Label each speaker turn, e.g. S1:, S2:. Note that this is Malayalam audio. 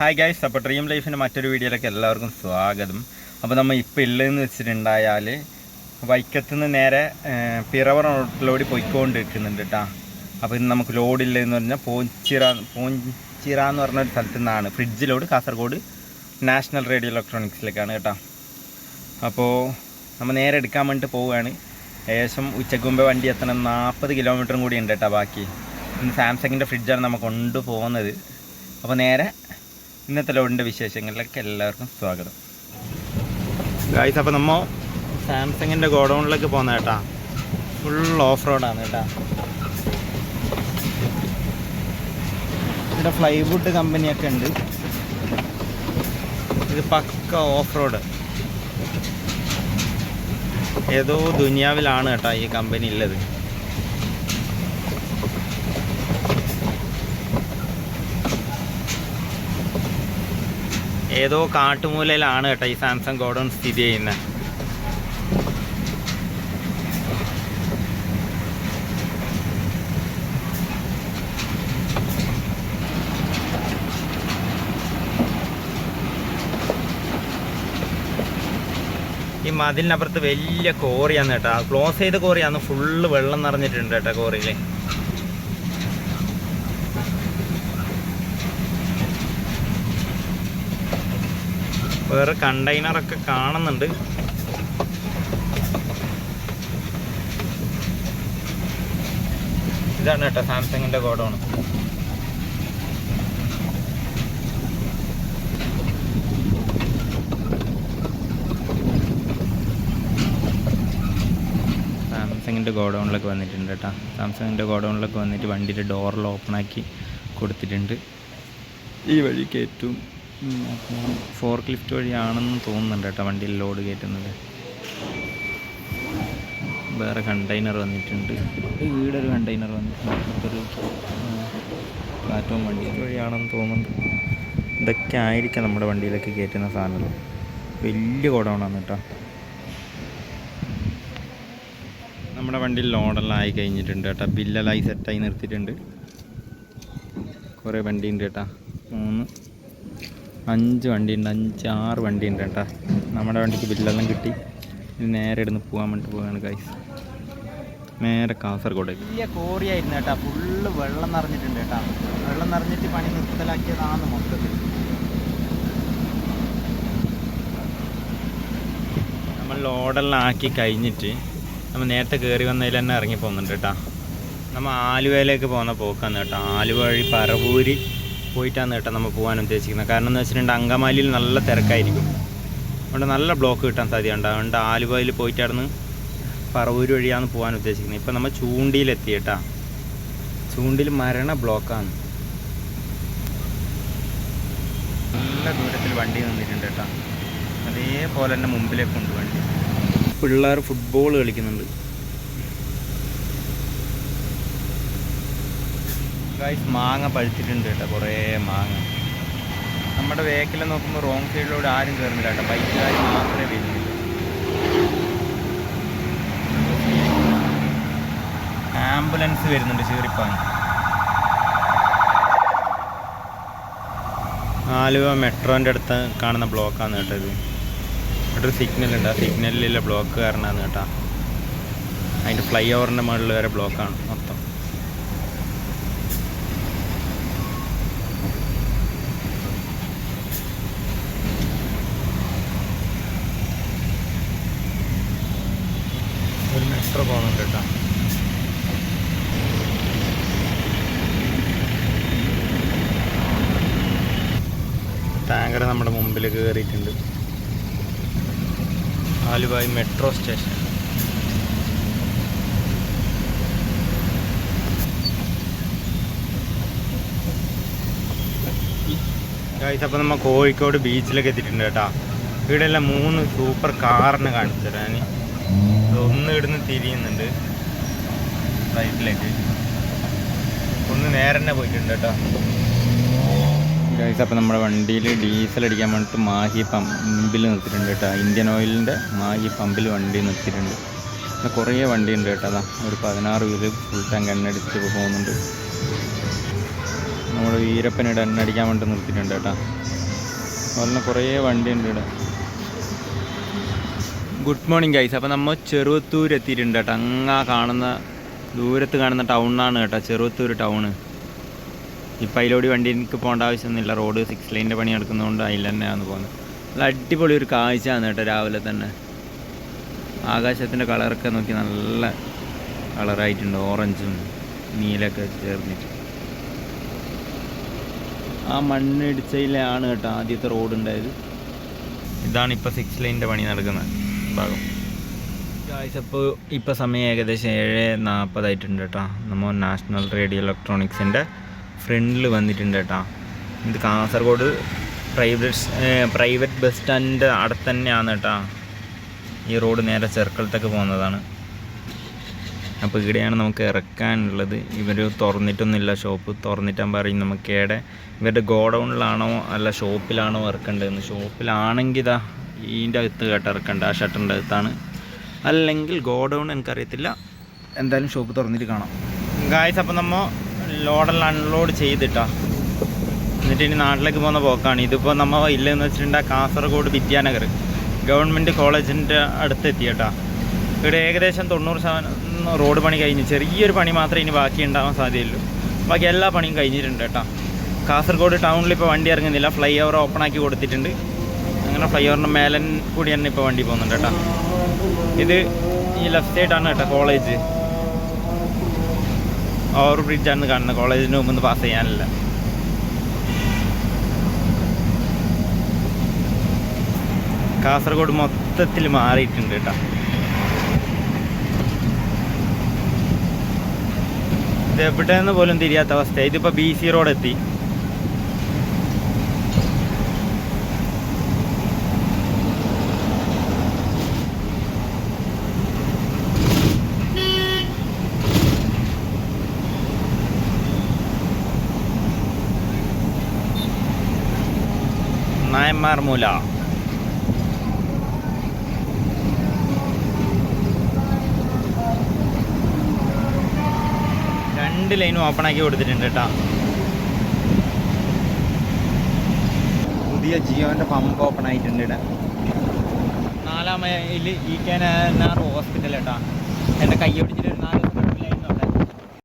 S1: ഹായ് ഗൈസ് അപ്പോൾ ഡ്രീം ലൈഫിന്റെ മറ്റൊരു വീഡിയോയിലേക്ക് എല്ലാവർക്കും സ്വാഗതം. അപ്പോൾ നമ്മൾ ഇപ്പോൾ ഇല്ലെന്ന് വെച്ചിട്ടുണ്ടായാൽ വൈക്കത്ത് നിന്ന് നേരെ പിറവർ റോട്ടിലോടി പോയിക്കൊണ്ടിരിക്കുന്നുണ്ട് കേട്ടോ അപ്പോൾ ഇന്ന് നമുക്ക് ലോഡില്ലെന്ന് പറഞ്ഞാൽ പോഞ്ചിറ പോഞ്ചിറ എന്ന് പറഞ്ഞ ഒരു സ്ഥലത്തു നിന്നാണ്. Fridge load Kasaragod national radio ഇലക്ട്രോണിക്സിലേക്കാണ് കേട്ടോ. അപ്പോൾ നമ്മൾ നേരെ എടുക്കാൻ വേണ്ടിയിട്ട് പോവുകയാണ് ഏകദേശം ഉച്ചയ്ക്ക് മുമ്പേ വണ്ടി എത്തണം. നാൽപ്പത് കിലോമീറ്ററും കൂടി ഉണ്ട് കേട്ടോ ബാക്കി. ഇന്ന് സാംസങ്ങിന്റെ ഫ്രിഡ്ജാണ് നമ്മൾ കൊണ്ടുപോകുന്നത്. അപ്പോൾ നേരെ ഇന്നത്തെ ലോഡിന്റെ വിശേഷങ്ങളിലേക്ക് എല്ലാവർക്കും സ്വാഗതം. ഗായ്സ് അപ്പോൾ നമ്മൾ സാംസങ്ങിന്റെ ഗോഡൗണിലേക്ക് പോകുന്ന കേട്ടാ. ഫുൾ ഓഫ് റോഡാണ് കേട്ടാ. ഇവിടെ ഫ്ലൈവുഡ് കമ്പനിയൊക്കെ ഉണ്ട്. ഇത് പക്ക ഓഫ് റോഡ് ഏതോ ദുനിയാവിലാണ് കേട്ടോ ഈ കമ്പനി ഉള്ളത് ഏതോ കാട്ടുമൂലയിലാണ് കേട്ടോ ഈ സാംസങ് ഗോഡൗൺ സ്ഥിതി ചെയ്യുന്നത്. ഈ മതിലിനപ്പുറത്ത് വലിയ കോറിയാണ് കേട്ടോ. ക്ലോസ് ചെയ്ത കോറിയാണ് ഫുള്ള് വെള്ളം നിറഞ്ഞിട്ടുണ്ട് കേട്ടോ കോറിയിൽ വേറെ കണ്ടെയ്നറൊക്കെ കാണുന്നുണ്ട്. ഇതാണ് കേട്ടോ സാംസങ്ങിന്റെ ഗോഡൗൺ. സാംസങ്ങിന്റെ ഗോഡൗണിലൊക്കെ വന്നിട്ടുണ്ട് കേട്ടോ. സാംസങ്ങിന്റെ ഗോഡൗണിലൊക്കെ വന്നിട്ട് വണ്ടിയുടെ ഡോറിൽ ഓപ്പണാക്കി കൊടുത്തിട്ടുണ്ട്. ഈ വഴി കയറ്റും ഫോർക്ക് ലിഫ്റ്റ് വഴിയാണെന്ന് തോന്നുന്നുണ്ട് കേട്ടോ വണ്ടിയിൽ ലോഡ് കയറ്റുന്നത്. വേറെ കണ്ടെയ്നർ വന്നിട്ടുണ്ട്. വീടൊരു കണ്ടെയ്നർ വന്നിട്ടുണ്ട്. മറ്റൊരു പ്ലാറ്റ്ഫോം വണ്ടി വഴിയാണെന്ന് തോന്നുന്നുണ്ട്. ഇതൊക്കെ ആയിരിക്കാം നമ്മുടെ വണ്ടിയിലൊക്കെ കയറ്റുന്ന സാധനങ്ങൾ. വലിയ ഗോഡൗണാണ് കേട്ടോ. നമ്മുടെ വണ്ടിയിൽ ലോഡെല്ലാം ആയി കഴിഞ്ഞിട്ടുണ്ട് കേട്ടോ. ബില്ലെല്ലാം ആയി സെറ്റായി നിർത്തിയിട്ടുണ്ട്. കുറേ വണ്ടി ഉണ്ട് കേട്ടോ. മൂന്ന്. അഞ്ച് വണ്ടി ഉണ്ട് അഞ്ച് ആറ് വണ്ടി ഉണ്ട് കേട്ടോ. നമ്മുടെ വണ്ടിക്ക് ബില്ലെല്ലാം കിട്ടി. ഇനി നേരെ ഇടുന്ന് പോകാൻ വേണ്ടി പോവുകയാണ് ഗൈസ് നേരെ കാസർഗോഡ്. വലിയ കോറിയായിരുന്നു കേട്ടോ. ഫുള്ള് വെള്ളം നിറഞ്ഞിട്ടുണ്ട് കേട്ടോ. വെള്ളം നിറഞ്ഞിട്ട് പണി നിർത്തലാക്കിയതാണ് മൊത്തത്തിൽ. നമ്മൾ ലോഡെല്ലാം ആക്കി കഴിഞ്ഞിട്ട് നമ്മൾ നേരത്തെ കയറി വന്നതിൽ തന്നെ ഇറങ്ങി പോകുന്നുണ്ട് കേട്ടോ. നമ്മൾ ആലുവയിലേക്ക് പോകുന്ന പോക്കാണ് കേട്ടോ. ആലുവ വഴി പറവൂര് പോയിട്ടാണ് കേട്ടോ നമ്മൾ പോകാൻ ഉദ്ദേശിക്കുന്നത്. കാരണം എന്ന് വെച്ചിട്ടുണ്ടെങ്കിൽ അങ്കമാലിയിൽ നല്ല തിരക്കായിരിക്കും. അതുകൊണ്ട് നല്ല ബ്ലോക്ക് കിട്ടാൻ സാധ്യതയുണ്ട്. അതുകൊണ്ട് ആലുവയിൽ പോയിട്ട് അവിടുന്ന് പറവൂര് വഴിയാണ് പോകാൻ ഉദ്ദേശിക്കുന്നത്. ഇപ്പം നമ്മൾ ചൂണ്ടിയിലെത്തി കേട്ടാ. ചൂണ്ടിൽ മരണ ബ്ലോക്കാണ് നല്ല ദൂരത്തിൽ വണ്ടി നിന്നിട്ടുണ്ട് കേട്ടോ. അതേപോലെ തന്നെ മുമ്പിലേക്കുണ്ട് വണ്ടി. പിള്ളേർ ഫുട്ബോൾ കളിക്കുന്നുണ്ട്. ഗൈസ് മാങ്ങ പഴുത്തിട്ടുണ്ട് കേട്ടോ കുറേ മാങ്ങ. നമ്മുടെ വേക്കിൽ നോക്കുമ്പോൾ റോങ് സൈഡിലൂടെ ആരും കയറുന്നില്ല കേട്ടോ ബൈക്കുകാർ മാത്രമേ വരുന്നുള്ളൂ. ആംബുലൻസ് വരുന്നുണ്ട് ചീറിപ്പാൻ ആലുവ മെട്രോന്റെ അടുത്ത് കാണുന്ന ബ്ലോക്കാണ് കേട്ടോ ഇത്. ഒരു സിഗ്നൽ ഉണ്ട് ആ സിഗ്നലിലുള്ള ബ്ലോക്ക് കാരണമാണ് കേട്ടോ. അതിന്റെ ഫ്ലൈ ഓവറിന്റെ മുകളിൽ വരെ ബ്ലോക്കാണ്. മൊത്തം മെട്രോ പോകുന്നുണ്ട് കേട്ടോ? ടാങ്കർ നമ്മുടെ മുമ്പിൽ കയറിയിട്ടുണ്ട് ആലുവായി മെട്രോ സ്റ്റേഷൻ. ഗായ്സ് അപ്പോൾ നമ്മൾ കോഴിക്കോട് ബീച്ചിലൊക്കെ എത്തിയിട്ടുണ്ട് കേട്ടോ. ഇവിടെയെല്ലാം മൂന്ന് സൂപ്പർ കാറിന് കാണിച്ചു തരാൻ ഒന്ന് ഇവിടുന്ന് തിരിയുന്നുണ്ട്. റൈറ്റിലേക്ക് ഒന്ന് നേരെ തന്നെ പോയിട്ടുണ്ട് കേട്ടോ. ഗൈസ് അപ്പോൾ നമ്മുടെ വണ്ടിയിൽ ഡീസൽ അടിക്കാൻ വേണ്ടിയിട്ട് മാഹി പമ്പിൽ നിർത്തിയിട്ടുണ്ട് കേട്ടോ. ഇന്ത്യൻ ഓയിലിന്റെ മാഹി പമ്പിൽ വണ്ടി നിർത്തിയിട്ടുണ്ട്. പിന്നെ കുറേ വണ്ടി ഉണ്ട് കേട്ടോ. അതാ ഒരു പതിനാറ് വീൽ ഫുൾ ടാങ്ക് എണ്ണ അടിച്ചിട്ട് ഇപ്പോൾ പോകുന്നുണ്ട് നമ്മൾ വീരപ്പനിടെ എണ്ണ അടിക്കാൻ വേണ്ടി നിർത്തിയിട്ടുണ്ട് കേട്ടോ. അതുപോലെ കുറേ വണ്ടി ഉണ്ട് ഇവിടെ. ഗുഡ് മോർണിംഗ് ഗൈസ് അപ്പോൾ നമ്മൾ ചെറുവത്തൂർ എത്തിയിട്ടുണ്ട് കേട്ടോ. അങ്ങാ കാണുന്ന ദൂരത്ത് കാണുന്ന ടൗണാണ് കേട്ടോ. ചെറുവത്തൂർ ടൗണ് ഇപ്പം അതിലോടി വണ്ടി എനിക്ക് പോകേണ്ട ആവശ്യമൊന്നുമില്ല. റോഡ് സിക്സ് ലൈനിന്റെ പണി നടക്കുന്നതുകൊണ്ട് അതിൽ തന്നെയാണ് പോകുന്നത്. നല്ല അടിപൊളി ഒരു കാഴ്ചയാണ് കേട്ടോ രാവിലെ തന്നെ. ആകാശത്തിന്റെ കളറൊക്കെ നോക്കി നല്ല കളറായിട്ടുണ്ട് ഓറഞ്ചും നീലൊക്കെ ചേർന്നിട്ട്. ആ മണ്ണിടിച്ചയിലാണ് കേട്ടോ ആദ്യത്തെ റോഡ് ഉണ്ടായത്. ഇതാണ് ഇപ്പോൾ സിക്സ് ലൈനിന്റെ പണി നടക്കുന്ന ഗായ്സ് അപ്പോൾ ഇപ്പോൾ സമയം ഏകദേശം ഏഴ് നാൽപ്പതായിട്ടുണ്ട് കേട്ടോ നമ്മൾ നാഷണൽ റേഡിയോ ഇലക്ട്രോണിക്സിന്റെ ഫ്രണ്ടിൽ വന്നിട്ടുണ്ട് കേട്ടോ ഇത് കാസർഗോഡ് പ്രൈവറ്റ് പ്രൈവറ്റ് ബസ് സ്റ്റാൻഡിന്റെ അടുത്ത് തന്നെയാണ് കേട്ടോ ഈ റോഡ് നേരെ ചെറുക്കളത്തേക്ക് പോകുന്നതാണ്. അപ്പോൾ ഇവിടെയാണ് നമുക്ക് ഇറക്കാനുള്ളത്. ഇവർ തുറന്നിട്ടൊന്നുമില്ല ഷോപ്പ് തുറന്നിട്ടാൻ പറയും നമുക്ക് ഇവിടെ ഇവരുടെ ഗോഡൗണിലാണോ അല്ല ഷോപ്പിലാണോ ഇറക്കേണ്ടതെന്ന് ഷോപ്പിലാണെങ്കിൽ ഇതാ ഇതിന്റെ അകത്ത് കേട്ട് ഇറക്കേണ്ട? ആ ഷട്ടറിന്റെ അകത്താണ്. അല്ലെങ്കിൽ ഗോഡൗൺ എനിക്കറിയത്തില്ല. എന്തായാലും ഷോപ്പ് തുറന്നിട്ട് കാണാം. ഗായ്സ് അപ്പം നമ്മൾ ലോഡെല്ലാം അൺലോഡ് ചെയ്തിട്ടാ. എന്നിട്ട് ഇനി നാട്ടിലേക്ക് പോകുന്ന പോക്കാണ്. ഇതിപ്പോൾ നമ്മൾ ഇല്ലെന്ന് വെച്ചിട്ടുണ്ടെങ്കിൽ കാസർഗോഡ് വിദ്യാനഗർ ഗവൺമെന്റ് കോളേജിന്റെ അടുത്ത് എത്തിയട്ടാ ഇവിടെ ഏകദേശം തൊണ്ണൂറ് ശതമാനം റോഡ് പണി കഴിഞ്ഞ്. ചെറിയൊരു പണി മാത്രമേ ഇനി ബാക്കി ഉണ്ടാവാൻ സാധ്യതയുള്ളൂ. ബാക്കി എല്ലാ പണിയും കഴിഞ്ഞിട്ടുണ്ട് കേട്ടോ. കാസർഗോഡ് ടൗണിൽ ഇപ്പോൾ വണ്ടി ഇറങ്ങുന്നില്ല. ഫ്ലൈ ഓവർ ഓപ്പൺ ആക്കി കൊടുത്തിട്ടുണ്ട്. അങ്ങനെ ഫ്ലൈ ഓവറിന്റെ മേലൻ കൂടി തന്നെ ഇപ്പോൾ വണ്ടി പോകുന്നുണ്ട് കേട്ടോ. ഇത് ഈ ലെഫ്റ്റ് സൈഡാണ് കേട്ടോ കോളേജ് ഓവർ ബ്രിഡ്ജാണ് കാണുന്നത്. കോളേജിന് മുമ്പ് പാസ് ചെയ്യാനില്ല. കാസർഗോഡ് മൊത്തത്തിൽ മാറിയിട്ടുണ്ട് കേട്ടോ. ഇത് എവിടെയെന്ന് പോലും തിരിയാത്ത അവസ്ഥ ഇതിപ്പോൾ ബി സി റോഡ് എത്തി. നായന്മാർ മൂല രണ്ട് ലൈനും ഓപ്പൺ ആക്കി കൊടുത്തിട്ടുണ്ട് കേട്ടോ. പുതിയ ജിയോന്റെ പമ്പ് ഓപ്പൺ ആയിട്ടുണ്ട് ഇവിടെ. നാലാം മൈൽ ഈ കാനാർ ഹോസ്പിറ്റൽ കേട്ടോ. എന്റെ കൈ പിടിച്ചിട്ട്